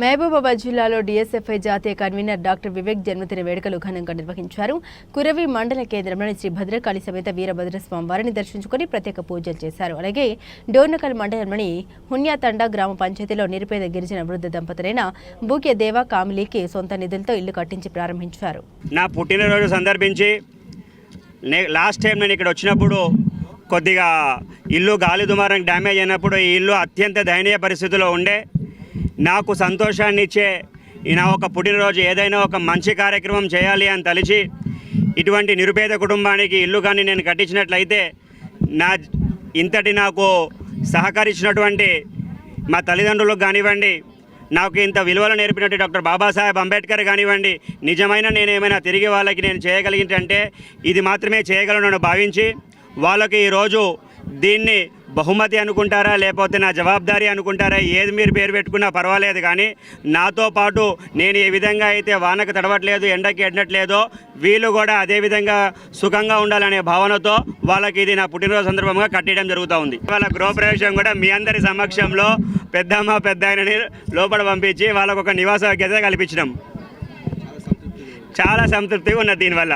మహబూబాబాద్ జిల్లాలో డీఎస్ఎఫ్ఐ జాతీయ convener doctor Vivek జన్మదిన వేడుకలు ఘనంగా నిర్వహించారు. కురవి మండల కేంద్రంలోని శ్రీ భద్రకాళి సమేత వీరభద్ర స్వామి వారిని దర్శించుకుని ప్రత్యేక పూజలు చేశారు. అలాగే డోర్నకల్ మండలంలోని హున్యాతండ గ్రామ పంచాయతీలో నిరుపేద గిరిజన వృద్ధ దంపతులైన బూకే దేవ కామిలీకి సొంత నిధులతో ఇల్లు కట్టించి ప్రారంభించారు. నా పుట్టినరోజు సందర్భించి లాస్ట్ టైం నేను ఇక్కడ వచ్చినప్పుడు కొద్దిగా ఇల్లు గాలి దుమారం డ్యామేజ్ అయినప్పుడు ఈ ఇల్లు అత్యంత దయనీయ పరిస్థితిలో ఉండే. నాకు సంతోషాన్ని ఇచ్చే ఈ నా ఒక పుట్టినరోజు ఏదైనా ఒక మంచి కార్యక్రమం చేయాలి అని తలిచి ఇటువంటి నిరుపేద కుటుంబానికి ఇల్లు కానీ నేను కట్టించినట్లయితే నా ఇంతటి నాకు సహకరించినటువంటి మా తల్లిదండ్రులకు కానివ్వండి నాకు ఇంత విలువలు నేర్పినట్టు డాక్టర్ బాబాసాహెబ్ అంబేద్కర్ కానివ్వండి నిజమైన నేను ఏమైనా తిరిగి వాళ్ళకి నేను చేయగలిగిందంటే ఇది మాత్రమే చేయగలను భావించి వాళ్ళకి ఈరోజు దీన్ని బహుమతి అనుకుంటారా లేకపోతే నా జవాబుదారీ అనుకుంటారా ఏది మీరు పేరు పెట్టుకున్నా పర్వాలేదు కానీ నాతో పాటు నేను ఏ విధంగా అయితే వానకు తడవట్లేదు ఎండకి ఎండట్లేదో వీళ్ళు కూడా అదే విధంగా సుఖంగా ఉండాలనే భావనతో వాళ్ళకి ఇది నా పుట్టినరోజు సందర్భంగా కట్టడం జరుగుతూ ఉంది. వాళ్ళ గృహప్రవేశం కూడా మీ అందరి సమక్షంలో పెద్దమ్మ పెద్ద ఆయనని లోపల పంపించి వాళ్ళకు ఒక నివాస కల్పించడం. చాలా సంతృప్తిగా ఉన్నది దీనివల్ల.